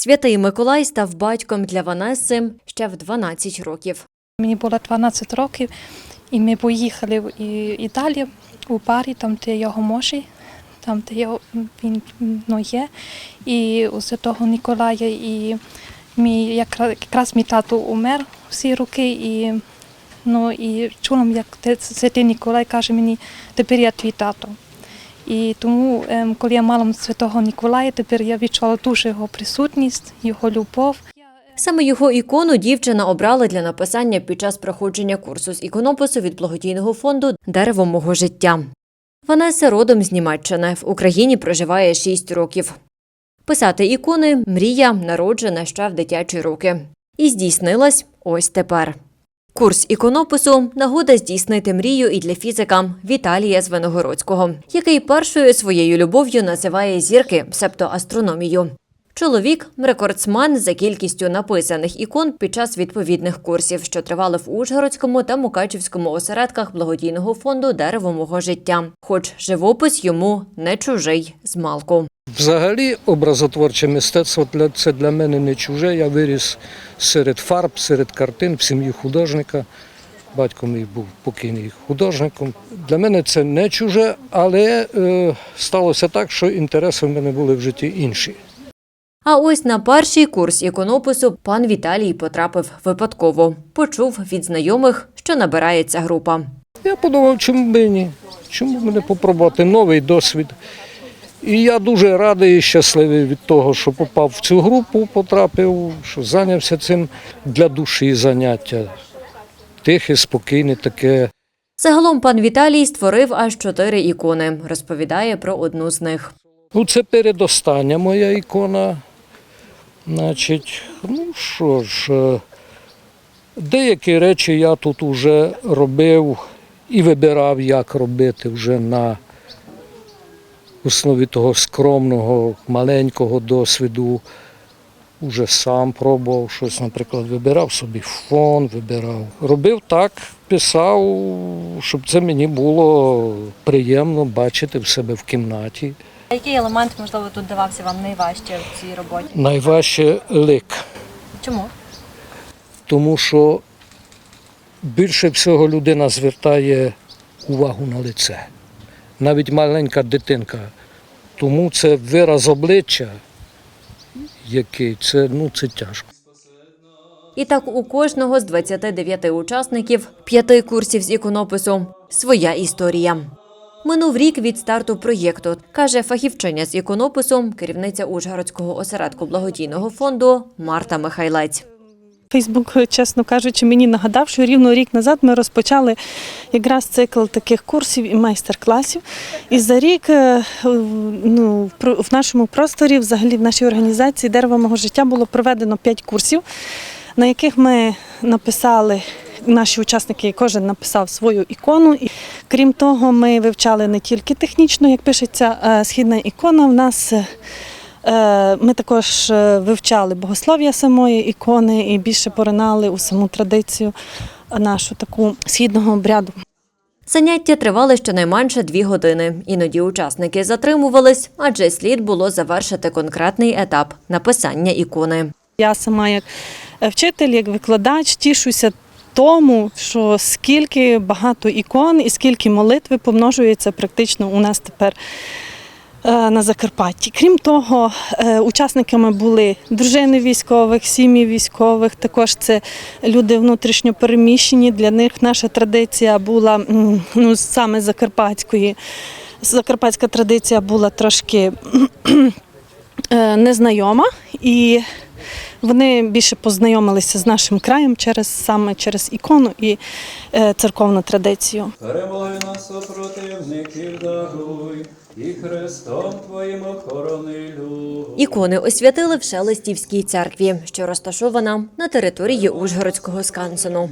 Святий Миколай став батьком для Ванеси ще в 12 років. Мені було 12 років, і ми поїхали в Італію у парі, там де його мужі, там де він ну, є. І у Святого Ніколая, і мій, якраз, якраз мій тато умер всі роки. І, ну, і чула, як Святий Ніколай каже мені, тепер я твій тато. І тому, ем, коли я мала Святого Ніколая, тепер я відчула дуже його присутність, його любов. Саме його ікону дівчина обрала для написання під час проходження курсу з іконопису від благодійного фонду Дерево мого життя. Ванеса родом з Німеччини. В Україні проживає 6 років. Писати ікони мрія, народжена ще в дитячі роки. І здійснилась ось тепер. Курс іконопису нагода здійснити мрію і для фізика Віталія Звеногородського, який першою своєю любов'ю називає зірки, септо астрономію. Чоловік рекордсмен за кількістю написаних ікон під час відповідних курсів, що тривали в Ужгородському та Мукачівському осередках благодійного фонду Дерево мого життя. Хоч живопис йому не чужий з малку. Взагалі, образотворче мистецтво це для мене не чуже. Я виріс серед фарб, серед картин в сім'ї художника. Батько мій був покійний художником. Для мене це не чуже, але е, сталося так, що інтереси в мене були в житті інші. А ось на перший курс іконопису пан Віталій потрапив випадково. Почув від знайомих, що набирається група. Я подумав, чому б ні? Чому б не попробувати новий досвід? І я дуже радий і щасливий від того, що попав в цю групу, потрапив, що зайнявся цим для душі заняття. Тихе, спокійне, таке. Загалом пан Віталій створив аж чотири ікони. Розповідає про одну з них. Ну, це передостання моя ікона. Значить, ну що ж, е, деякі речі я тут вже робив і вибирав, як робити вже на основі того скромного, маленького досвіду. Уже сам пробував щось, наприклад, вибирав собі фон, вибирав. Робив так, писав, щоб це мені було приємно бачити в себе в кімнаті. А який елемент, можливо, тут давався вам найважче в цій роботі? Найважче лик, Чому? тому що більше всього людина звертає увагу на лице. Навіть маленька дитинка. Тому це вираз обличчя, який це, ну, це тяжко. І так у кожного з 29 учасників п'яти курсів з іконопису своя історія. Минув рік від старту проєкту, каже фахівчиня з іконопису, керівниця Ужгородського осередку благодійного фонду Марта Михайлець. Фейсбук, чесно кажучи, мені нагадав, що рівно рік назад ми розпочали якраз цикл таких курсів і майстер-класів. І за рік е, ну, в нашому просторі, взагалі в нашій організації Дерево мого життя було проведено 5 курсів, на яких ми написали. Наші учасники кожен написав свою ікону. І, крім того, ми вивчали не тільки технічно, як пишеться е, східна ікона. В нас е, Е, Ми також вивчали богослов'я самої ікони і більше поринали у саму традицію нашу таку східного обряду. Заняття тривали щонайменше дві години. Іноді учасники затримувались, адже слід було завершити конкретний етап написання ікони. Я сама як вчитель, як викладач, тішуся тому, що скільки багато ікон і скільки молитви помножується практично у нас тепер. е, На Закарпатті. Крім того, е, учасниками були дружини військових, сім'ї військових. Також це люди внутрішньо переміщені. Для них наша традиція була ну, саме закарпатської. Закарпатська традиція була трошки е, незнайома, і вони більше познайомилися з нашим краєм через саме через ікону і е, церковну традицію. Перемоги нас супротивників даруй, і Христом Твоїм охорони. Ікони освятили в Шелестівській церкві, що розташована на території Ужгородського скансену.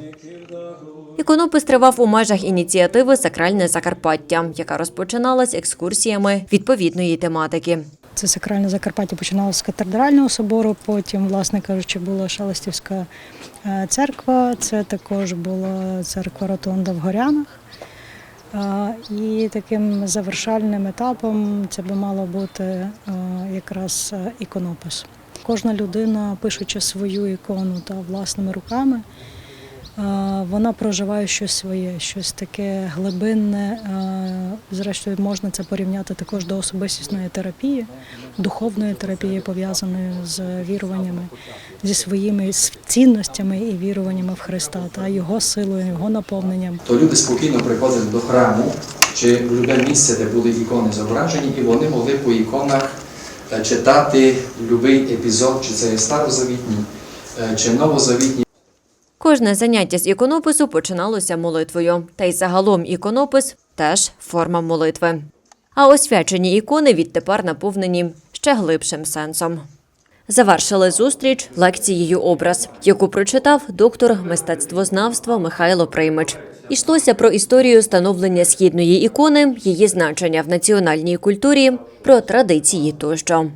Іконопис тривав у межах ініціативи Сакральне Закарпаття, яка розпочиналась екскурсіями відповідної тематики. Це сакральне Закарпаття починалося з катедрального собору, потім, власне кажучи, була Шелестівська е, церква, це також була церква Ротонда в Горянах. Е, І таким завершальним етапом це би мало бути е, якраз іконопис. кожна людина, пишучи свою ікону та власними руками, вона проживає щось своє, щось таке глибинне. Зрештою, можна це порівняти також до особистісної терапії, духовної терапії, пов'язаної з віруваннями, зі своїми цінностями і віруваннями в Христа та його силою, його наповненням. то люди спокійно приходили до храму чи в любе місце, де були ікони зображені, і вони могли по іконах е, читати будь-який епізод, чи це є старозавітні, е, чи новозавітні. Кожне заняття з іконопису починалося молитвою, та й загалом іконопис теж форма молитви. А освячені ікони відтепер наповнені ще глибшим сенсом. Завершили зустріч лекцією образ, яку прочитав доктор мистецтвознавства Михайло Приймич. Ішлося про історію становлення східної ікони, її значення в національній культурі, про традиції тощо.